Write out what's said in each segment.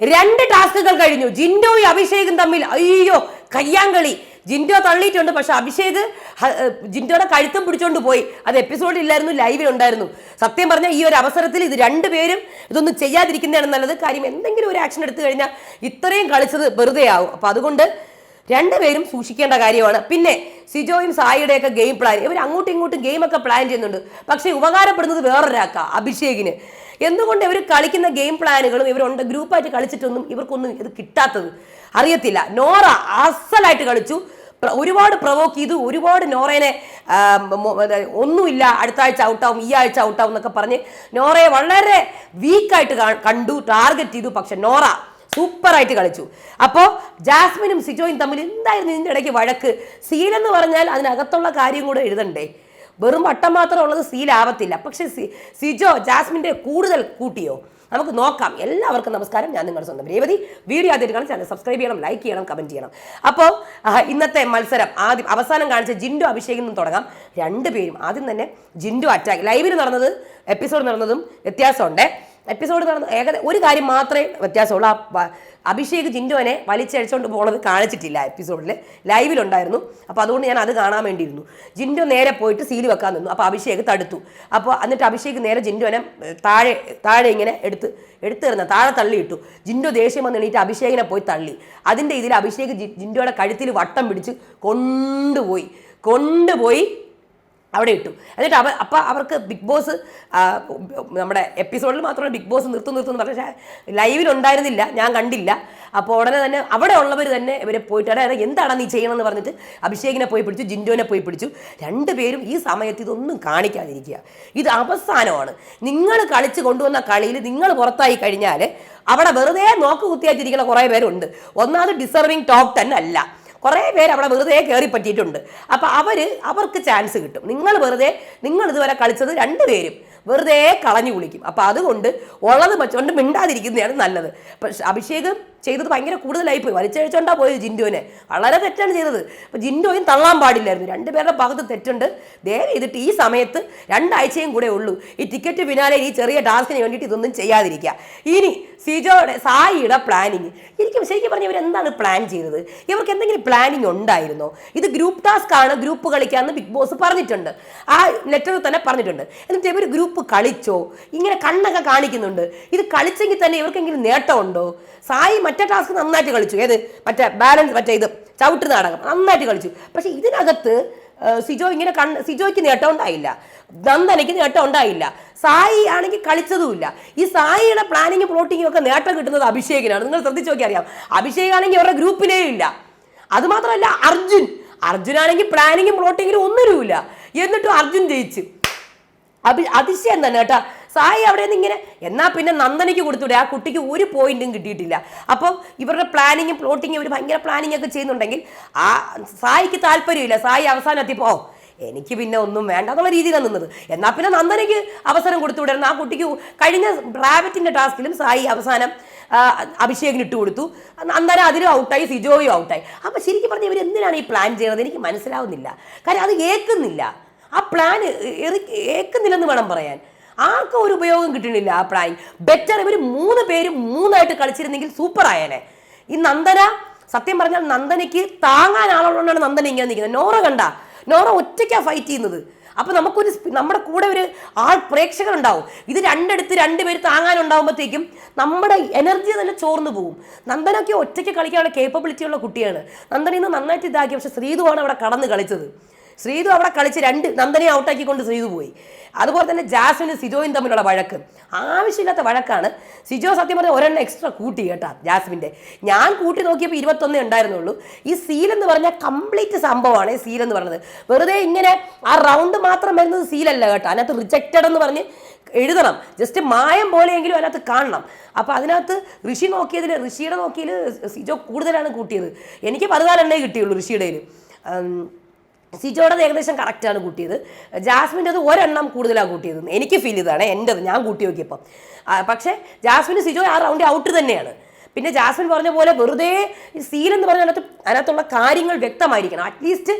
രണ്ട് ടാസ്കുകൾ കഴിഞ്ഞു. ജിൻഡോയും അഭിഷേകും തമ്മിൽ അയ്യോ കയ്യാങ്കളി. ജിൻഡോ തള്ളിയിട്ടുണ്ട് പക്ഷെ അഭിഷേക് ജിൻഡോയുടെ കഴുത്തും പിടിച്ചോണ്ട് പോയി. അത് എപ്പിസോഡിൽ ഇല്ലായിരുന്നു ലൈവിൽ ഉണ്ടായിരുന്നു. സത്യം പറഞ്ഞാൽ ഈ ഒരു അവസരത്തിൽ ഇത് രണ്ടുപേരും ഇതൊന്നും ചെയ്യാതിരിക്കുന്നതാണ് നല്ലത്. കാര്യം എന്തെങ്കിലും ഒരു ആക്ഷൻ എടുത്തു കഴിഞ്ഞാൽ ഇത്രയും കളിച്ചത് വെറുതെ ആവും അപ്പൊ അതുകൊണ്ട് രണ്ടുപേരും സൂക്ഷിക്കേണ്ട കാര്യമാണ്. പിന്നെ സിജോയും സായിയുടെയൊക്കെ ഗെയിം പ്ലാൻ ഇവർ അങ്ങോട്ടും ഇങ്ങോട്ടും ഗെയിമൊക്കെ പ്ലാൻ ചെയ്യുന്നുണ്ട്. പക്ഷേ ഉപകാരപ്പെടുന്നത് വേറൊരാക്കാം അഭിഷേകിന്. എന്തുകൊണ്ട് ഇവർ കളിക്കുന്ന ഗെയിം പ്ലാനുകളും ഇവരുണ്ട്? ഗ്രൂപ്പായിട്ട് കളിച്ചിട്ടൊന്നും ഇവർക്കൊന്നും ഇത് കിട്ടാത്തത്. അറിയത്തില്ല. നോറ അസലായിട്ട് കളിച്ചു. ഒരുപാട് പ്രൊവോക്ക് ചെയ്തു. ഒരുപാട് നോറേനെ ഒന്നുമില്ല. അടുത്ത ആഴ്ച ഔട്ടാവും ഈ ആഴ്ച ഔട്ടാവും എന്നൊക്കെ പറഞ്ഞ് നോറയെ വളരെ വീക്കായിട്ട് കണ്ടു ടാർഗറ്റ് ചെയ്തു. പക്ഷെ നോറ സൂപ്പറായിട്ട് കളിച്ചു. അപ്പോൾ ജാസ്മിനും സിജോയും തമ്മിൽ എന്തായിരുന്നു ഇതിന്റെ ഇടയ്ക്ക് വഴക്ക്? സീലെന്ന് പറഞ്ഞാൽ അതിനകത്തുള്ള കാര്യം കൂടെ എഴുതണ്ടേ? വെറും വട്ടം മാത്രം ഉള്ളത് സീലാവത്തില്ല പക്ഷെ സി- സിജോ ജാസ്മിന്റെ കൂടുതൽ കൂട്ടിയോ? നമുക്ക് നോക്കാം. എല്ലാവർക്കും നമസ്കാരം. ഞാൻ നിങ്ങളുടെ സ്വന്തം രേവതി. വീഡിയോ ആദ്യമായിട്ട് കാണാൻ ചാനൽ സബ്സ്ക്രൈബ് ചെയ്യണം ലൈക്ക് ചെയ്യണം കമന്റ് ചെയ്യണം. അപ്പോൾ ഇന്നത്തെ മത്സരം ആദ്യം അവസാനം കാണിച്ച ജിൻഡു അഭിഷേകിൽ നിന്ന് തുടങ്ങാം. രണ്ടുപേരും ആദ്യം തന്നെ ജിൻഡു അറ്റാക്ക് ലൈവിൽ നടന്നത് എപ്പിസോഡ് നടന്നതും വ്യത്യാസമുണ്ട്. എപ്പിസോഡ് നടന്ന ഏകദേശം ഒരു കാര്യം മാത്രമേ വ്യത്യാസമുള്ളൂ. ആ അഭിഷേക് ജിൻഡോനെ വലിച്ചഴിച്ചുകൊണ്ട് പോണത് കാണിച്ചിട്ടില്ല എപ്പിസോഡിൽ ലൈവിലുണ്ടായിരുന്നു അപ്പോൾ അതുകൊണ്ട് ഞാൻ അത് കാണാൻ വേണ്ടിയിരുന്നു. ജിൻഡോ നേരെ പോയിട്ട് സീൽ വെക്കാൻ നിന്നു. അപ്പോൾ അഭിഷേക് തടുത്തു. അപ്പോൾ എന്നിട്ട് അഭിഷേക് നേരെ ജിൻഡോനെ താഴെ താഴെ ഇങ്ങനെ എടുത്ത് എടുത്തിരുന്ന താഴെ തള്ളിയിട്ടു ജിൻഡോ ദേഷ്യം വന്ന് എണീറ്റ് അഭിഷേകിനെ പോയി തള്ളി. അതിന്റെ ഇതിൽ അഭിഷേക് ജിൻഡോയുടെ കഴുത്തിൽ വട്ടം പിടിച്ച് കൊണ്ടുപോയി. കൊണ്ടുപോയി അവിടെ ഇട്ടു. എന്നിട്ട് അവ അപ്പം അവർക്ക് ബിഗ് ബോസ് നമ്മുടെ എപ്പിസോഡിൽ മാത്രമേ ബിഗ് ബോസ് നിർത്തും നിർത്തും എന്ന് ലൈവിലുണ്ടായിരുന്നില്ല ഞാൻ കണ്ടില്ല. അപ്പോൾ ഉടനെ തന്നെ അവിടെ ഉള്ളവർ തന്നെ ഇവരെ പോയിട്ട് അതായത് എന്താണ് നീ ചെയ്യണമെന്ന് പറഞ്ഞിട്ട് അഭിഷേകിനെ പോയി പിടിച്ചു ജിൻഡോനെ പോയി പിടിച്ചു. രണ്ടുപേരും ഈ സമയത്ത് ഇതൊന്നും കാണിക്കാതിരിക്കുക. ഇത് അവസാനമാണ്. നിങ്ങൾ കളിച്ച് കൊണ്ടുവന്ന കളിയിൽ നിങ്ങൾ പുറത്തായി കഴിഞ്ഞാൽ അവിടെ വെറുതെ നോക്ക് കുറേ പേരുണ്ട്. ഒന്നാമത് ഡിസർവിങ് ടോപ്പ് തന്നെ അല്ല. കുറേ പേര് അവിടെ വെറുതെ കയറി പറ്റിയിട്ടുണ്ട്. അപ്പോൾ അവർ അവർക്ക് ചാൻസ് കിട്ടും. നിങ്ങൾ വെറുതെ നിങ്ങൾ ഇതുവരെ കളിച്ചത് രണ്ടുപേരും വെറുതെ കളഞ്ഞു കുളിക്കും അപ്പോൾ അതുകൊണ്ട് ഉള്ളത് വെച്ചുകൊണ്ട് മിണ്ടാതിരിക്കുന്നതാണ് നല്ലത്. അഭിഷേക് ചെയ്തത് ഭയങ്കര കൂടുതലായി പോയി. വലിച്ചഴിച്ചോണ്ടാ പോയത് ജിൻഡോനെ വളരെ തെറ്റാണ് ചെയ്തത്. അപ്പോൾ ജിൻഡോയും തള്ളാൻ പാടില്ലായിരുന്നു. രണ്ടുപേരുടെ ഭാഗത്ത് തെറ്റുണ്ട്. ദയവ് ചെയ്തിട്ട് ഈ സമയത്ത് രണ്ടാഴ്ചയും കൂടെ ഉള്ളൂ. ഈ ടിക്കറ്റ് പിന്നാലെ ഈ ചെറിയ ടാസ്കിന് വേണ്ടിയിട്ട് ഇതൊന്നും ചെയ്യാതിരിക്കുക. ഇനി സിജോയുടെ സായിയുടെ പ്ലാനിങ്. എനിക്ക് ശരിക്കും പറഞ്ഞു ഇവർ എന്താണ് പ്ലാൻ ചെയ്തത്? ഇവർക്ക് എന്തെങ്കിലും പ്ലാനിങ് ഉണ്ടായിരുന്നോ? ഇത് ഗ്രൂപ്പ് ടാസ്ക് ആണ് ഗ്രൂപ്പ് കളിക്കാമെന്ന് ബിഗ് ബോസ് പറഞ്ഞിട്ടുണ്ട്. ആ ലെറ്ററിൽ തന്നെ പറഞ്ഞിട്ടുണ്ട്. എന്നിട്ട് ഇവർ ഗ്രൂപ്പ് കളിച്ചോ? ഇങ്ങനെ കണ്ണൊക്കെ കാണിക്കുന്നുണ്ട്. ഇത് കളിച്ചെങ്കിൽ തന്നെ ഇവർക്കെങ്കിലും നേട്ടമുണ്ടോ? സായി മറ്റേ ടാസ്ക് നന്നായിട്ട് കളിച്ചു. ഏത്? മറ്റേ ബാലൻസ് മറ്റേ ഇത് ചവിട്ട് നാടകം നന്നായിട്ട് കളിച്ചു. പക്ഷെ ഇതിനകത്ത് സിജോ ഇങ്ങനെ കണ്ണ് സിജോയ്ക്ക് നേട്ടം ഉണ്ടായില്ല. നന്ദനയ്ക്ക് നേട്ടം ഉണ്ടായില്ല. സായി ആണെങ്കിൽ കളിച്ചതുമില്ല. ഈ സായിയുടെ പ്ലാനിങ്ങും പ്ലോട്ടിങ്ങും ഒക്കെ നേട്ടം കിട്ടുന്നത് അഭിഷേകിനാണ്. നിങ്ങൾ ശ്രദ്ധിച്ചു നോക്കി അറിയാം. അഭിഷേക് ആണെങ്കിൽ അവരുടെ ഗ്രൂപ്പിലേ ഇല്ല. അതുമാത്രമല്ല അർജുൻ. അർജുനാണെങ്കിൽ പ്ലാനിങ്ങും പ്ലോട്ടിങ്ങിലും ഒന്നുമില്ല എന്നിട്ടും അർജുൻ ജയിച്ചു. അഭി അതിശയം തന്നെ കേട്ടാ. സായി അവിടെ നിന്ന് ഇങ്ങനെ എന്നാൽ പിന്നെ നന്ദനയ്ക്ക് കൊടുത്തൂടെ? ആ കുട്ടിക്ക് ഒരു പോയിന്റും കിട്ടിയിട്ടില്ല. അപ്പം ഇവരുടെ പ്ലാനിങ്ങും പ്ലോട്ടിങ്ങും ഒരു ഭയങ്കര പ്ലാനിങ് ഒക്കെ ചെയ്യുന്നുണ്ടെങ്കിൽ ആ സായിക്ക് താല്പര്യമില്ല. സായി അവസാനം എത്തിയപ്പോൾ "ഓ, എനിക്ക് പിന്നെ ഒന്നും വേണ്ട എന്നുള്ള രീതിയിലാണ് നിന്നത്. എന്നാൽ പിന്നെ നന്ദനയ്ക്ക് അവസരം കൊടുത്തുവിടായിരുന്നു ആ കുട്ടിക്ക് കഴിഞ്ഞ പ്രാവറ്റിന്റെ ടാസ്കിലും സായി അവസാനം അഭിഷേകിന് ഇട്ട് കൊടുത്തു. നന്ദന അതിലും ഔട്ടായി സിജോയും ഔട്ടായി അപ്പം ശരിക്കും പറഞ്ഞാൽ ഇവർ എന്തിനാണ് ഈ പ്ലാൻ ചെയ്യുന്നത്? എനിക്ക് മനസ്സിലാവുന്നില്ല. കാര്യം അത് ഏൽക്കുന്നില്ല. ആ പ്ലാൻ ഏക്കുന്നില്ലെന്ന് വേണം പറയാൻ. ആർക്കും ഒരു ഉപയോഗം കിട്ടണില്ല ആ പ്ലാൻ ബെറ്റർ ഇവർ മൂന്ന് പേര് മൂന്നായിട്ട് കളിച്ചിരുന്നെങ്കിൽ സൂപ്പർ ആയേനെ. ഈ നന്ദന സത്യം പറഞ്ഞാൽ നന്ദനയ്ക്ക് താങ്ങാൻ ആളുള്ളതുകൊണ്ടാണ് നന്ദന ഇങ്ങനെ നിൽക്കുന്നത്. നോറ കണ്ട നോറ ഒറ്റയ്ക്കാണ് ഫൈറ്റ് ചെയ്യുന്നത്. അപ്പൊ നമുക്കൊരു നമ്മുടെ കൂടെ ഒരു ആൾ പ്രേക്ഷകരുണ്ടാവും. ഇത് രണ്ടെടുത്ത് രണ്ടുപേര് താങ്ങാനുണ്ടാകുമ്പോഴത്തേക്കും നമ്മുടെ എനർജി തന്നെ ചോർന്നു പോകും. നന്ദനൊക്കെ ഒറ്റയ്ക്ക് കളിക്കാനുള്ള കേപ്പബിലിറ്റി ഉള്ള കുട്ടിയാണ്. നന്ദന ഇന്ന് നന്നായിട്ട് ഇതാക്കി. പക്ഷെ ശ്രീതുവാണ് അവിടെ കടന്ന് കളിച്ചത്. ശ്രീതു അവിടെ കളിച്ച് രണ്ട് നന്ദനെ ഔട്ടാക്കിക്കൊണ്ട് ശ്രീതു പോയി. അതുപോലെ തന്നെ ജാസ്മിനും സിജോയും തമ്മിലുള്ള വഴക്ക്. ആവശ്യമില്ലാത്ത വഴക്കാണ്. സിജോ സത്യം പറഞ്ഞാൽ ഒരെണ്ണം എക്സ്ട്രാ കൂട്ടി കേട്ടാ ജാസ്മിന്റെ. ഞാൻ കൂട്ടി നോക്കിയപ്പോൾ ഇരുപത്തൊന്നേ ഉണ്ടായിരുന്നുള്ളൂ. ഈ സീൽ എന്ന് പറഞ്ഞാൽ കംപ്ലീറ്റ് സംഭവമാണ് ഈ സീൽ എന്ന് പറയുന്നത് വെറുതെ ഇങ്ങനെ ആ റൗണ്ട് മാത്രം വരുന്നത് സീലല്ല കേട്ടോ. അതിനകത്ത് റിജക്റ്റഡ് എന്ന് പറഞ്ഞ് എഴുതണം. ജസ്റ്റ് മായം പോലെയെങ്കിലും അതിനകത്ത് കാണണം. അപ്പോൾ അതിനകത്ത് ഋഷി നോക്കിയതിൽ ഋഷിയുടെ നോക്കിയതിൽ സിജോ കൂടുതലാണ് കൂട്ടിയത്. എനിക്ക് പതിനാലെണ്ണേ കിട്ടിയുള്ളൂ ഋഷിയുടെ സിജോയുടെ ഏകദേശം കറക്റ്റാണ് കൂട്ടിയത്. ജാസ്മിന്റെ അത് ഒരെണ്ണം കൂടുതലാണ് കൂട്ടിയത്. എനിക്ക് ഫീൽ ചെയ്താണ് എന്റെത് ഞാൻ കൂട്ടി നോക്കിയപ്പം. പക്ഷേ ജാസ്മിന് സിജോ ആ റൗണ്ട് ഔട്ട് തന്നെയാണ്. പിന്നെ ജാസ്മിൻ പറഞ്ഞ പോലെ വെറുതെ സീൽ എന്ന് പറഞ്ഞ അതിനകത്ത് അതിനകത്തുള്ള കാര്യങ്ങൾ വ്യക്തമായിരിക്കണം. അറ്റ്ലീസ്റ്റ്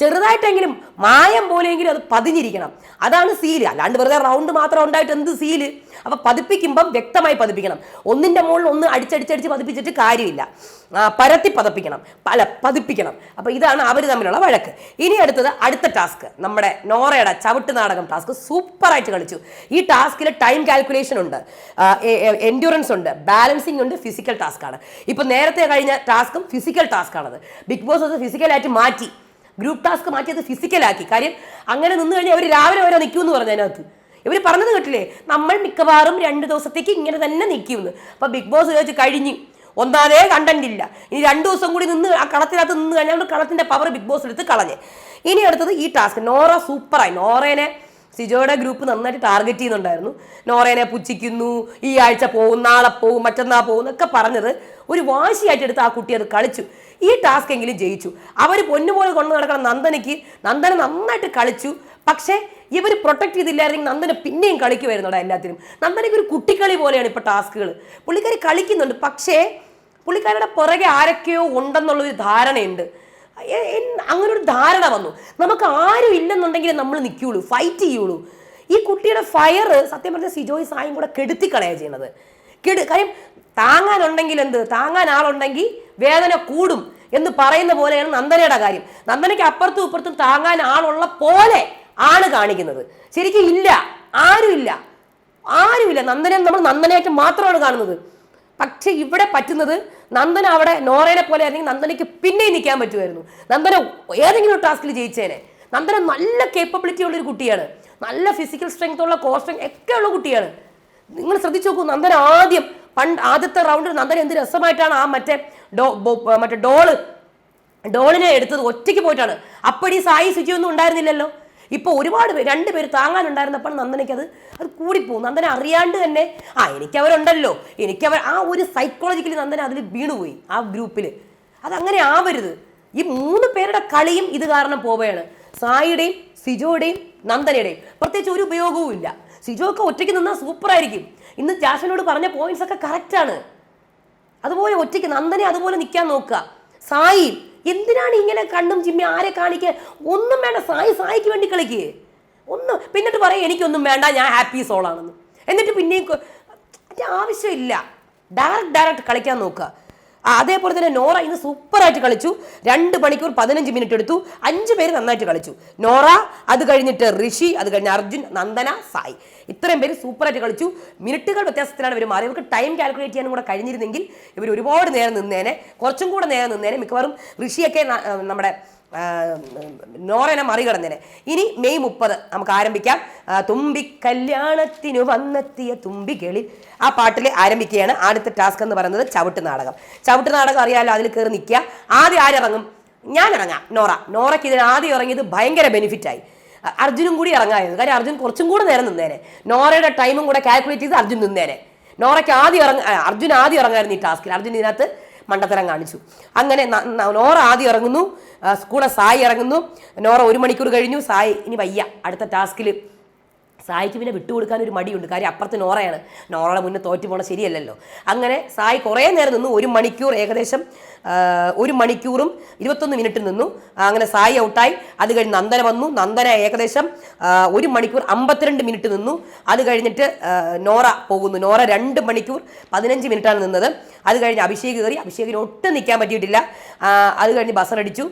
ചെറുതായിട്ടെങ്കിലും മായം പോലെയെങ്കിലും അത് പതിഞ്ഞിരിക്കണം. അതാണ് സീൽ അല്ലാണ്ട് വെറുതെ റൗണ്ട് മാത്രം ഉണ്ടായിട്ട് എന്ത് സീൽ അപ്പൊ പതിപ്പിക്കുമ്പം വ്യക്തമായി പതിപ്പിക്കണം. ഒന്നിന്റെ മുകളിൽ ഒന്ന് അടിച്ചടിച്ചടിച്ച് പതിപ്പിച്ചിട്ട് കാര്യമില്ല. പരത്തി പതപ്പിക്കണം. പല പതിപ്പിക്കണം. അപ്പൊ ഇതാണ് അവർ തമ്മിലുള്ള വഴക്ക്. ഇനി അടുത്തത് അടുത്ത ടാസ്ക് നമ്മുടെ നോറയുടെ ചവിട്ട് നാടകം ടാസ്ക് സൂപ്പറായിട്ട് കളിച്ചു. ഈ ടാസ്കിൽ ടൈം കാൽക്കുലേഷൻ ഉണ്ട്. എൻഡ്യൂറൻസ് ഉണ്ട്. ബാലൻസിങ് ഉണ്ട്. ഫിസിക്കൽ ടാസ്ക് ആണ്. ഇപ്പൊ നേരത്തെ കഴിഞ്ഞ ടാസ്കും ഫിസിക്കൽ ടാസ്ക് ആണത്. ബിഗ് ബോസ് അത് ഫിസിക്കലായിട്ട് മാറ്റി. ഗ്രൂപ്പ് ടാസ്ക് മാറ്റിയത് ഫിസിക്കലാക്കി കാര്യം അങ്ങനെ നിന്ന് കഴിഞ്ഞാൽ അവർ രാവിലെ വരെ നിൽക്കുമെന്ന് പറഞ്ഞു അതിനകത്ത്. ഇവർ പറഞ്ഞത് കേട്ടില്ലേ? നമ്മൾ മിക്കവാറും രണ്ട് ദിവസത്തേക്ക് ഇങ്ങനെ തന്നെ നിൽക്കുമെന്ന് അപ്പോൾ ബിഗ് ബോസ് ചോദിച്ച് കഴിഞ്ഞ്. ഒന്നാതേ കണ്ടന്റ് ഇല്ല. ഇനി രണ്ടു ദിവസം കൂടി നിന്ന് ആ കളത്തിനകത്ത് നിന്ന് കഴിഞ്ഞാൽ കളത്തിന്റെ പവർ ബിഗ് ബോസ് എടുത്ത് കളഞ്ഞ്. ഇനി അടുത്തത് ഈ ടാസ്ക് നോറ സൂപ്പറായി നോറേനെ സിജോയുടെ ഗ്രൂപ്പ് നന്നായിട്ട് ടാർഗറ്റ് ചെയ്യുന്നുണ്ടായിരുന്നു. നോറേനെ പുച്ഛിക്കുന്നു ഈ ആഴ്ച പോകും നാളെ പോകും മറ്റന്നാ പോകും എന്നൊക്കെ പറഞ്ഞത് ഒരു വാശിയായിട്ട് എടുത്ത് ആ കുട്ടി അത് കളിച്ചു. ഈ ടാസ്ക് എങ്കിലും ജയിച്ചു. അവർ പൊന്നുപോലെ കൊണ്ടു നടക്കണം നന്ദനയ്ക്ക് നന്ദന നന്നായിട്ട് കളിച്ചു. പക്ഷേ ഇവർ പ്രൊട്ടക്ട് ചെയ്തില്ലായിരുന്നെങ്കിൽ നന്ദന പിന്നെയും കളിക്കുമായിരുന്നോടാ എല്ലാത്തിനും. നന്ദനയ്ക്ക് ഒരു കുട്ടിക്കളി പോലെയാണ് ഇപ്പോൾ ടാസ്കുകൾ പുള്ളിക്കാരി കളിക്കുന്നുണ്ട്. പക്ഷേ പുള്ളിക്കാരുടെ പുറകെ ആരൊക്കെയോ ഉണ്ടെന്നുള്ളൊരു ധാരണയുണ്ട്. അങ്ങനെ ഒരു ധാരണ വന്നു. നമുക്ക് ആരും ഇല്ലെന്നുണ്ടെങ്കിൽ നമ്മൾ നിൽക്കുകയുള്ളൂ ഫൈറ്റ് ചെയ്യുള്ളൂ. ഈ കുട്ടിയുടെ ഫയർ സത്യം പറഞ്ഞ സിജോയ് സായും കൂടെ കെടുത്തിക്കളയാണ് ചെയ്യണത് കെടു കാര്യം താങ്ങാനുണ്ടെങ്കിൽ എന്ത്? താങ്ങാൻ ആളുണ്ടെങ്കിൽ വേദന കൂടും എന്ന് പറയുന്ന പോലെയാണ് നന്ദനയുടെ കാര്യം. നന്ദനയ്ക്ക് അപ്പുറത്തും ഇപ്പുറത്തും താങ്ങാൻ ആളുള്ള പോലെ ആണ് കാണിക്കുന്നത്. ശരിക്കും ഇല്ല ആരുമില്ല ആരുമില്ല നന്ദനെ നമ്മൾ നന്ദനയായിട്ട് മാത്രമാണ് കാണുന്നത്. പക്ഷെ ഇവിടെ പറ്റുന്നത് നന്ദന അവിടെ നോറേനെ പോലെ ആയിരുന്നെങ്കിൽ നന്ദനയ്ക്ക് പിന്നെയും നിൽക്കാൻ പറ്റുമായിരുന്നു. നന്ദന ഏതെങ്കിലും ടാസ്കിൽ ജയിച്ചേനെ. നന്ദന നല്ല കേപ്പബിലിറ്റി ഉള്ള ഒരു കുട്ടിയാണ്. നല്ല ഫിസിക്കൽ സ്ട്രെങ്ത് ഉള്ള കോർ സ്ട്രെങ്ത് ഒക്കെ ഉള്ള കുട്ടിയാണ്. നിങ്ങൾ ശ്രദ്ധിച്ചു നോക്കൂ നന്ദന ആദ്യം പണ്ട് ആദ്യത്തെ റൗണ്ടിൽ നന്ദന എന്ത് രസമായിട്ടാണ് ആ മറ്റേ ഡോ മറ്റേ ഡോൾ ഡോളിനെ എടുത്തത് ഒറ്റയ്ക്ക് പോയിട്ടാണ്. അപ്പടി സായി സുചി ഉണ്ടായിരുന്നില്ലല്ലോ. ഇപ്പോൾ ഒരുപാട് പേര് രണ്ട് പേര് താങ്ങാനുണ്ടായിരുന്നപ്പോൾ നന്ദനയ്ക്കത് അത് കൂടിപ്പോകും. നന്ദന അറിയാണ്ട് തന്നെ ആ എനിക്കവരുണ്ടല്ലോ. എനിക്കവർ ആ ഒരു സൈക്കോളജിക്കലി നന്ദന അതിൽ വീണുപോയി ആ ഗ്രൂപ്പിൽ അതങ്ങനെ ആവരുത്. ഈ മൂന്ന് പേരുടെ കളിയും ഇത് കാരണം പോവുകയാണ്. സായിയുടെയും സിജോയുടെയും നന്ദനയുടെയും. പ്രത്യേകിച്ച് ഒരു ഉപയോഗവും ഇല്ല. സിജോ ഒറ്റയ്ക്ക് നിന്നാൽ സൂപ്പറായിരിക്കും. ഇന്ന് ജാഷനോട് പറഞ്ഞ പോയിന്റ്സ് ഒക്കെ കറക്റ്റാണ് അതുപോലെ ഒറ്റയ്ക്ക് നന്ദനെ അതുപോലെ നിൽക്കാൻ നോക്കുക. സായി എന്തിനാണ് ഇങ്ങനെ കണ്ണും ചിമ്മി ആരെ കാണിക്കുക ഒന്നും വേണ്ട സായി സായിക്ക് വേണ്ടി കളിക്ക്. ഒന്ന് പിന്നിട്ട് പറയും എനിക്കൊന്നും വേണ്ട ഞാൻ ഹാപ്പി സോളാണെന്ന് എന്നിട്ട് പിന്നെയും ആവശ്യമില്ല. ഡയറക്റ്റ് ഡയറക്റ്റ് കളിക്കാൻ നോക്കുക. അതേപോലെ തന്നെ നോറ ഇന്ന് സൂപ്പറായിട്ട് കളിച്ചു. രണ്ട് മണിക്കൂർ പതിനഞ്ച് മിനിറ്റ് എടുത്തു. അഞ്ച് പേര് നന്നായിട്ട് കളിച്ചു. നോറ അത് കഴിഞ്ഞിട്ട് ഋഷി അത് കഴിഞ്ഞ് അർജുൻ നന്ദന സായി. ഇത്രയും പേര് സൂപ്പറായിട്ട് കളിച്ചു. മിനിറ്റുകൾ വ്യത്യാസത്തിലാണ് ഇവർ മാറി ഇവർക്ക് ടൈം കാൽക്കുലേറ്റ് ചെയ്യാനും കൂടെ കഴിഞ്ഞിരുന്നെങ്കിൽ ഇവർ ഒരുപാട് നേരം നിന്നേനെ. കുറച്ചും കൂടെ നേരം നിന്നേനെ മിക്കവാറും ഋഷിയൊക്കെ നമ്മുടെ നോറനെ മറികടന്നിനെ. ഇനി മെയ് മുപ്പത് നമുക്ക് ആരംഭിക്കാം. തുമ്പി കല്യാണത്തിനു വന്നെത്തിയ തുമ്പി കേളി. ആ പാട്ടിൽ ആരംഭിക്കുകയാണ്. ആദ്യത്തെ ടാസ്ക് എന്ന് പറയുന്നത് ചവിട്ട് നാടകം. ചവിട്ട് നാടകം അറിയാലോ അതിൽ കയറി നിൽക്കുക. ആദ്യം ആരിറങ്ങും ഞാൻ ഇറങ്ങാം. നോറ. നോറയ്ക്ക് ഇതിന് ആദ്യം ഇറങ്ങിയത് ഭയങ്കര ബെനിഫിറ്റായി അർജുനും കൂടി ഇറങ്ങായിരുന്നു. കാര്യം അർജുൻ കുറച്ചും കൂടെ നേരം നിന്നേനെ. നോറയുടെ ടൈമും കൂടെ കാൽക്കുലേറ്റ് ചെയ്ത് അർജുൻ നിന്നേനെ. നോറയ്ക്ക് ആദ്യം ഇറങ്ങ അർജുൻ ആദ്യം ഇറങ്ങായിരുന്നു ഈ ടാസ്കിൽ അർജുൻ ഇതിനകത്ത് മണ്ടത്തരം കാണിച്ചു. അങ്ങനെ നോറ ആദ്യം ഇറങ്ങുന്നു. സ്കൂളെ സായി ഇറങ്ങുന്നു. നോറ ഒരു മണിക്കൂർ കഴിഞ്ഞു. സായി ഇനി വയ്യ. അടുത്ത ടാസ്കിൽ സായിക്ക് പിന്നെ വിട്ടുകൊടുക്കാൻ ഒരു മടിയുണ്ട്. കാര്യം അപ്പുറത്ത് നോറയാണ്. നോറയുടെ മുന്നേ തോറ്റു പോണ ശരിയല്ലല്ലോ. അങ്ങനെ സായി കുറേ നേരം നിന്നു. ഒരു മണിക്കൂർ ഏകദേശം ഒരു മണിക്കൂറും ഇരുപത്തൊന്ന് മിനിറ്റ് നിന്നു. അങ്ങനെ സായി ഔട്ടായി. അത് കഴിഞ്ഞ് നന്ദന വന്നു. നന്ദന ഏകദേശം ഒരു മണിക്കൂർ അമ്പത്തിരണ്ട് മിനിറ്റ് നിന്നു. അത് കഴിഞ്ഞിട്ട് നോറ പോകുന്നു. നോറ രണ്ട് മണിക്കൂർ പതിനഞ്ച് മിനിറ്റാണ് നിന്നത്. അത് കഴിഞ്ഞ് അഭിഷേക് കയറി. അഭിഷേകിന് ഒട്ടും നിൽക്കാൻ പറ്റിയിട്ടില്ല. അത് കഴിഞ്ഞ് ബസറടിച്ചു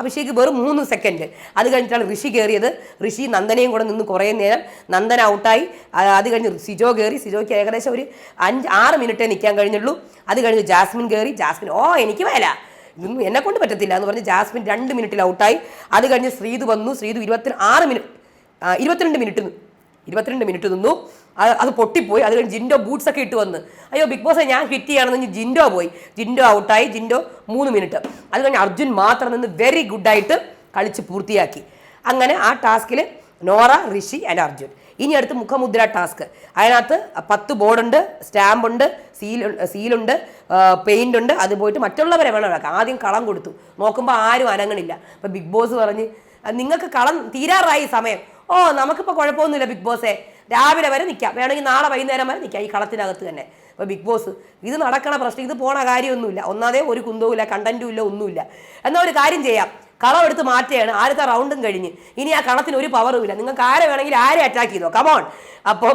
അഭിഷേക് വെറും മൂന്ന് സെക്കൻഡ്. അത് കഴിഞ്ഞിട്ടാണ് ഋഷി കയറിയത്. ഋഷി നന്ദനയും കൂടെ നിന്ന് കുറേ നേരം നന്ദന ഔട്ടായി. അത് കഴിഞ്ഞ് സിജോ കയറി. സിജോയ്ക്ക് ഏകദേശം ഒരു അഞ്ച് ആറ് മിനിറ്റേ നിൽക്കാൻ കഴിഞ്ഞുള്ളൂ. അത് കഴിഞ്ഞ് ജാസ്മിൻ കയറി ജാസ്മിൻ ഓ എനിക്ക് വേല ഇതൊന്നും എന്നെ കൊണ്ട് പറ്റത്തില്ല എന്ന് പറഞ്ഞ് ജാസ്മിൻ രണ്ട് മിനിറ്റിൽ ഔട്ടായി. അത് കഴിഞ്ഞ് ശ്രീതു വന്നു. ശ്രീതു ഇരുപത്തി ആറ് മിനിറ്റ് ഇരുപത്തിരണ്ട് മിനിറ്റ് ഇരുപത്തിരണ്ട് മിനിറ്റ് നിന്നു. അത് പൊട്ടിപ്പോയി. അത് കഴിഞ്ഞ് ജിൻഡോ ബൂട്ട്സ് ഒക്കെ ഇട്ട് വന്ന്. അയ്യോ ബിഗ് ബോസ് ഞാൻ ഹിറ്റ് ചെയ്യണമെന്ന് ജിൻഡോ പോയി. ജിൻഡോ ഔട്ടായി. ജിൻഡോ മൂന്ന് മിനിറ്റ്. അത് കഴിഞ്ഞ് അർജുൻ മാത്രം നിന്ന് വെരി ഗുഡായിട്ട് കളിച്ച് പൂർത്തിയാക്കി. അങ്ങനെ ആ ടാസ്കിൽ നോറ ഋഷി ആൻഡ് അർജുൻ. ഇനി അടുത്ത് മുഖമുദ്ര ടാസ്ക്. അതിനകത്ത് പത്ത് ബോർഡുണ്ട് സ്റ്റാമ്പുണ്ട് സീൽ സീലുണ്ട് പെയിന്റ് ഉണ്ട് അത് പോയിട്ട് മറ്റുള്ളവരെ വേണം ഇളക്കാം ആദ്യം കളം കൊടുത്തു. നോക്കുമ്പോൾ ആരും അനങ്ങണില്ല. അപ്പം ബിഗ് ബോസ് പറഞ്ഞ് നിങ്ങൾക്ക് കളം തീരാറായി സമയം. ഓ നമുക്കിപ്പോൾ കുഴപ്പമൊന്നുമില്ല ബിഗ് ബോസേ. രാവിലെ വരെ നിൽക്കാം വേണമെങ്കിൽ നാളെ വൈകുന്നേരം വരെ നിൽക്കാം ഈ കളത്തിനകത്ത് തന്നെ. അപ്പോൾ ബിഗ് ബോസ് ഇത് നടക്കണ പ്രശ്നം ഇത് പോണ കാര്യമൊന്നുമില്ല. ഒന്നാതെ ഒരു കുന്തവും ഇല്ല കണ്ടന്റും ഇല്ല ഒന്നുമില്ല. എന്നാൽ ഒരു കാര്യം ചെയ്യാം. കളം എടുത്ത് മാറ്റുകയാണ്. ആദ്യത്തെ റൗണ്ടും കഴിഞ്ഞ്. ഇനി ആ കണത്തിന് ഒരു പവറും ഇല്ല. നിങ്ങൾക്ക് ആരെ വേണമെങ്കിൽ ആരെ അറ്റാക്ക് ചെയ്തോ? കമോൺ അപ്പോൾ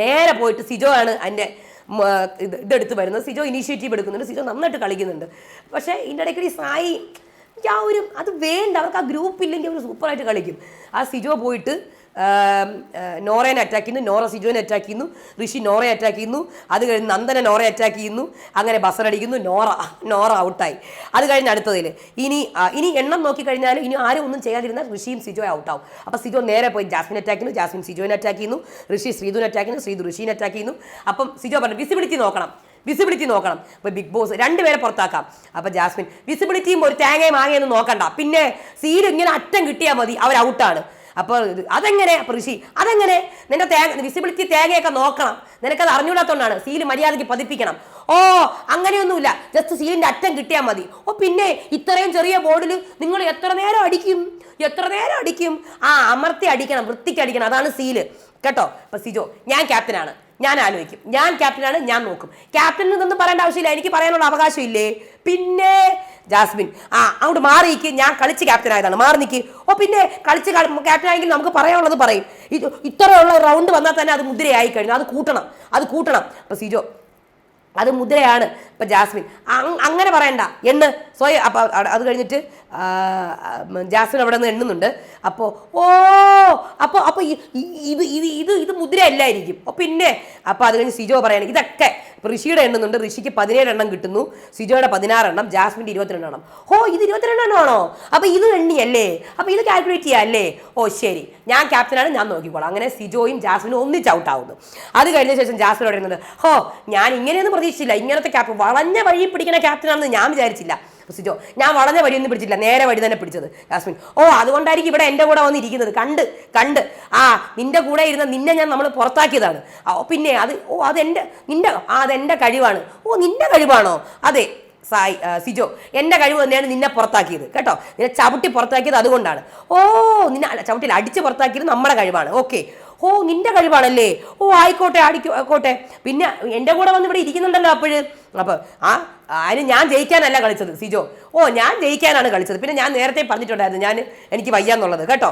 നേരെ പോയിട്ട് സിജോ ആണ് അതിന്റെ ഇത് ഇതെടുത്ത് വരുന്നത്. സിജോ ഇനീഷ്യേറ്റീവ് എടുക്കുന്നുണ്ട്. സിജോ നന്നായിട്ട് കളിക്കുന്നുണ്ട്. പക്ഷേ ഇതിന്റെ ഇടയ്ക്ക് ഈ സായി ആ ഒരു അത് വേണ്ട. അവർക്ക് ആ ഗ്രൂപ്പ് ഇല്ലെങ്കിൽ അവർ സൂപ്പറായിട്ട് കളിക്കും. ആ സിജോ പോയിട്ട് നോറേനെ അറ്റാക്ക് ചെയ്യുന്നു നോറ സിജോനെ അറ്റാക്ക് ചെയ്യുന്നു ഋഷി നോറയെ അറ്റാക്ക് ചെയ്യുന്നു അത് കഴിഞ്ഞ് നന്ദനെ നോറയെ അറ്റാക്ക് ചെയ്യുന്നു അങ്ങനെ ബസറടിക്കുന്നു നോറ നോറ ഔട്ടായി അത് കഴിഞ്ഞ് അടുത്തതിൽ ഇനി ഇനി എണ്ണം നോക്കിക്കഴിഞ്ഞാൽ ഇനി ആരും ഒന്നും ചെയ്യാതിരുന്നാൽ ഋഷിയും സിജോ ഔട്ടാവും അപ്പോൾ സിജോ നേരെ പോയി ജാസ്മിൻ അറ്റാക്ക് ചെയ്യുന്നു ജാസ്മിൻ സിജോനെ അറ്റാക്ക് ചെയ്യുന്നു ഋഷി ശ്രീധുവിനെ അറ്റാക്ക് ചെയ്യുന്നു ശ്രീധു ഋഷിനെ അറ്റാക്ക് ചെയ്യുന്നു. അപ്പം സിജോ പറഞ്ഞു വിസിബിലിറ്റി നോക്കണം വിസിബിലിറ്റി നോക്കണം. അപ്പോൾ ബിഗ് ബോസ് രണ്ടുപേരെ പുറത്താക്കാം. അപ്പോൾ ജാസ്മിൻ വിസിബിലിറ്റിയും ഒരു തേങ്ങയും മാങ്ങയൊന്നും നോക്കണ്ട. പിന്നെ സീൽ ഇങ്ങനെ അറ്റം കിട്ടിയാൽ മതി അവർ ഔട്ടാണ് അപ്പോൾ അതെങ്ങനെ ഋഷി അതെങ്ങനെ? നിന്റെ തേങ്ങ വിസിബിലിറ്റി തേങ്ങയൊക്കെ നോക്കണം. നിനക്കത് അറിഞ്ഞുകൂടാത്തതുകൊണ്ടാണ് സീൽ മര്യാദയ്ക്ക് പതിപ്പിക്കണം. ഓ അങ്ങനെയൊന്നുമില്ല. ജസ്റ്റ് സീലിന്റെ അറ്റം കിട്ടിയാൽ മതി. ഓ പിന്നെ ഇത്രയും ചെറിയ ബോർഡിൽ നിങ്ങൾ എത്ര നേരം അടിക്കും? എത്ര നേരം അടിക്കും? ആ അമർത്തി അടിക്കണം വൃത്തിക്ക് അടിക്കണം. അതാണ് സീൽ. കേട്ടോ? അപ്പൊ സിജോ ഞാൻ ക്യാപ്റ്റനാണ് ഞാൻ ആലോചിക്കും. ഞാൻ ക്യാപ്റ്റനാണ് ഞാൻ നോക്കും. ക്യാപ്റ്റൻ എന്നൊന്നും പറയേണ്ട ആവശ്യമില്ല. എനിക്ക് പറയാനുള്ള അവകാശം ഇല്ലേ പിന്നെ ജാസ്മിൻ. ആ അങ്ങോട്ട് മാറി നിൽക്കി ഞാൻ കളിച്ച് ക്യാപ്റ്റൻ ആയതാണ്. മാറി നിൽക്കി ഓ പിന്നെ കളിച്ച് ക്യാപ്റ്റൻ ആയെങ്കിൽ നമുക്ക് പറയാനുള്ളത് പറയും. ഇത് ഇത്രയുള്ള റൗണ്ട് വന്നാൽ തന്നെ അത് മുദ്രയായി കഴിഞ്ഞു. അത് കൂട്ടണം. അത് കൂട്ടണം. അപ്പൊ സിജോ അത് മുദ്രയാണ് ഇപ്പൊ ജാസ്മിൻ. അങ്ങനെ പറയണ്ട. എണ്ണ് സ്വയം അപ്പൊ അത് കഴിഞ്ഞിട്ട് ജാസ്മിൻ അവിടെ നിന്ന് എണ്ണുന്നുണ്ട്. അപ്പോൾ ഓ അപ്പോൾ അപ്പോൾ ഇത് ഇത് ഇത് ഇത് മുദ്രയല്ലായിരിക്കും അപ്പോൾ പിന്നെ അപ്പോൾ അത് കഴിഞ്ഞ് സിജോ പറയാണ് ഇതൊക്കെ ഋഷിയുടെ എണ്ണുന്നുണ്ട്. ഋഷിക്ക് പതിനേഴ് എണ്ണം കിട്ടുന്നു. സിജോയുടെ പതിനാറ് എണ്ണം ജാസ്മിന്റെ ഇരുപത്തിരണ്ട് എണ്ണം. ഓ ഇത് ഇരുപത്തിരണ്ട് എണ്ണമാണോ അപ്പോൾ ഇത് എണ്ണിയല്ലേ? അപ്പോൾ ഇത് കാൽക്കുലേറ്റ് ചെയ്യാല്ലേ? ഓ ശരി. ഞാൻ ക്യാപ്റ്റനാണ് ഞാൻ നോക്കിക്കോളാം. അങ്ങനെ സിജോയും ജാസ്മിനും ഒന്നിച്ച് ഔട്ടാവുന്നു അത് കഴിഞ്ഞ ശേഷം ജാസ്മിൻ അവിടെ ഇരുന്നുണ്ട്. ഹോ ഞാൻ ഇങ്ങനെയൊന്നും പ്രതീക്ഷിച്ചില്ല ഇങ്ങനത്തെ ക്യാപ്റ്റൻ വളഞ്ഞ വഴി പിടിക്കുന്ന ക്യാപ്റ്റനാണെന്ന് ഞാൻ വിചാരിച്ചില്ല. സിജോ ഞാൻ വളഞ്ഞ വഴിയൊന്നും പിടിച്ചില്ല നേരെ വഴി തന്നെ പിടിച്ചത്. ജാസ്മിൻ ഓ അതുകൊണ്ടായിരിക്കും ഇവിടെ എന്റെ കൂടെ വന്നിരിക്കുന്നത്. കണ്ട് കണ്ട്. ആ നിന്റെ കൂടെ ഇരുന്ന നിന്നെ ഞാൻ നമ്മൾ പുറത്താക്കിയതാണ്. പിന്നെ അത് ഓ അതെന്റെ നിന്റെ ആ അതെന്റെ കഴിവാണ്. ഓ നിന്റെ കഴിവാണോ? അതെ സായി സിജോ എന്റെ കഴിവ് തന്നെയാണ് നിന്നെ പുറത്താക്കിയത്. കേട്ടോ? നിന്നെ ചവിട്ടി പുറത്താക്കിയത് അതുകൊണ്ടാണ്. ഓ നിന്നെ ചവിട്ടിൽ അടിച്ച് പുറത്താക്കിയത് നമ്മുടെ കഴിവാണ്. ഓക്കെ. ഓ നിന്റെ കഴിവാണല്ലേ? ഓ ആയിക്കോട്ടെ ആയിക്കോട്ടെ. പിന്നെ എന്റെ കൂടെ വന്ന് ഇവിടെ ഇരിക്കുന്നുണ്ടല്ലോ അപ്പോഴ്. അപ്പോൾ ആ അതിന് ഞാൻ ജയിക്കാനല്ല കളിച്ചത് സിജോ. ഓ ഞാൻ ജയിക്കാനാണ് കളിച്ചത്. പിന്നെ ഞാൻ നേരത്തെ പറഞ്ഞിട്ടുണ്ടായിരുന്നു ഞാൻ എനിക്ക് വയ്യാന്നുള്ളത് കേട്ടോ?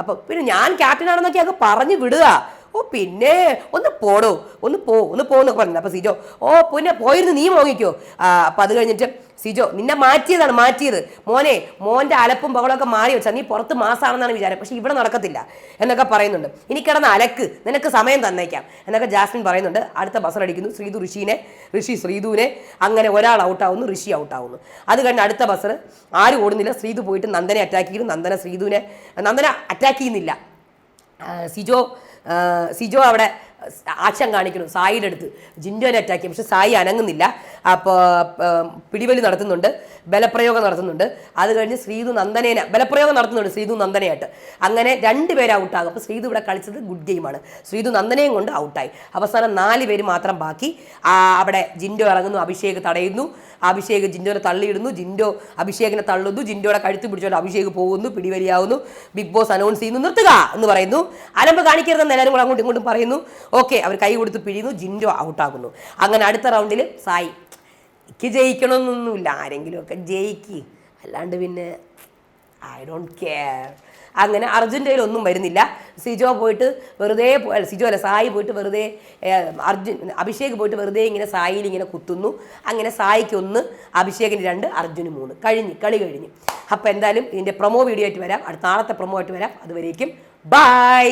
അപ്പോൾ പിന്നെ ഞാൻ ക്യാപ്റ്റൻ ക്യാപ്റ്റനാണെന്നൊക്കെ അങ്ങ് പറഞ്ഞു വിടുക. ഓ പിന്നെ ഒന്ന് പോടോ ഒന്ന് പോ ഒന്ന് പോന്നൊക്കെ പറഞ്ഞു. അപ്പോൾ സിജോ ഓ പിന്നെ പോയിരുന്നു നീ മോങ്ങിക്കോ ആ അപ്പം അത് കഴിഞ്ഞിട്ട് സിജോ നിന്നെ മാറ്റിയതാണ് മാറ്റിയത്. മോനെ മോന്റെ അലപ്പും ബഹളമൊക്കെ മാറി വെച്ചാൽ നീ പുറത്ത് മാസാണെന്നാണ് വിചാരം. പക്ഷെ ഇവിടെ നടക്കത്തില്ല എന്നൊക്കെ പറയുന്നുണ്ട്. ഇനി കിടന്ന അലക്ക് നിനക്ക് സമയം തന്നേക്കാം എന്നൊക്കെ ജാസ്മിൻ പറയുന്നുണ്ട്. അടുത്ത ബസർ അടിക്കുന്നു. ശ്രീതു ഋഷിനെ ഋഷി ശ്രീതുവിനെ. അങ്ങനെ ഒരാൾ ഔട്ടാവുന്നു ഋഷി ഔട്ടാവുന്നു അത് കഴിഞ്ഞ് അടുത്ത ബസർ ആരും ഓടുന്നില്ല. ശ്രീതു പോയിട്ട് നന്ദനെ അറ്റാക്ക് ചെയ്യുന്നു നന്ദന ശ്രീതുവിനെ നന്ദന അറ്റാക്ക് ചെയ്യുന്നില്ല. സിജോ സിജോ അവിടെ ആക്ഷൻ കാണിക്കുന്നു. സായിയുടെ അടുത്ത്. ജിൻഡോനെ അറ്റാക്ക് ചെയ്യും. പക്ഷെ സായി അനങ്ങുന്നില്ല. അപ്പോൾ പിടിവലി നടത്തുന്നുണ്ട്. ബലപ്രയോഗം നടത്തുന്നുണ്ട്. അത് കഴിഞ്ഞ് ശ്രീതു നന്ദനേനെ ബലപ്രയോഗം നടത്തുന്നുണ്ട് ശ്രീതു നന്ദനയായിട്ട്. അങ്ങനെ രണ്ട് പേര് ഔട്ടാകും. അപ്പോൾ ശ്രീതു ഇവിടെ കളിച്ചത് ഗുഡ് ഗെയിമാണ് ശ്രീതു നന്ദനയും കൊണ്ട് ഔട്ടായി. അവസാനം നാല് പേര് മാത്രം ബാക്കി. അവിടെ ജിൻഡോ ഇറങ്ങുന്നു. അഭിഷേക് തടയുന്നു. അഭിഷേക് ജിൻഡോനെ തള്ളിയിടുന്നു. ജിൻഡോ അഭിഷേകിനെ തള്ളുന്നു. ജിൻഡോയുടെ കഴുത്ത് പിടിച്ചോണ്ട് അഭിഷേക് പോകുന്നു. പിടിവലിയാവുന്നു. ബിഗ് ബോസ് അനൗൺസ് ചെയ്യുന്നു. നിർത്തുക എന്ന് പറയുന്നു. അലമ്പ് കാണിക്കരുതെന്ന് എല്ലാവരും കൂടെ അങ്ങോട്ടും ഇങ്ങോട്ടും പറയുന്നു. ഓക്കെ അവർ കൈ കൊടുത്ത് പിഴിയുന്നു ജിൻഡോ ഔട്ടാകുന്നു അങ്ങനെ അടുത്ത റൗണ്ടിൽ സായി എനിക്ക് ജയിക്കണമെന്നൊന്നുമില്ല ആരെങ്കിലുമൊക്കെ ജയിക്ക്. അല്ലാണ്ട് പിന്നെ ഐ ഡോണ്ട് കെയർ അങ്ങനെ അർജുന്റെ ഒന്നും വരുന്നില്ല. സിജോ പോയിട്ട് വെറുതെ സിജോ അല്ല സായി പോയിട്ട് വെറുതെ അർജുൻ അഭിഷേക് പോയിട്ട് വെറുതെ ഇങ്ങനെ സായിയിൽ ഇങ്ങനെ കുത്തുന്നു. അങ്ങനെ സായിക്ക് ഒന്ന് അഭിഷേകിന് രണ്ട് അർജുന് മൂന്ന്. കഴിഞ്ഞ് കളി കഴിഞ്ഞ്. അപ്പോൾ എന്തായാലും ഇതിന്റെ പ്രൊമോ വീഡിയോ ആയിട്ട് വരാം. അടുത്ത നാളത്തെ പ്രൊമോ ആയിട്ട് വരാം. അതുവരേക്കും ബൈ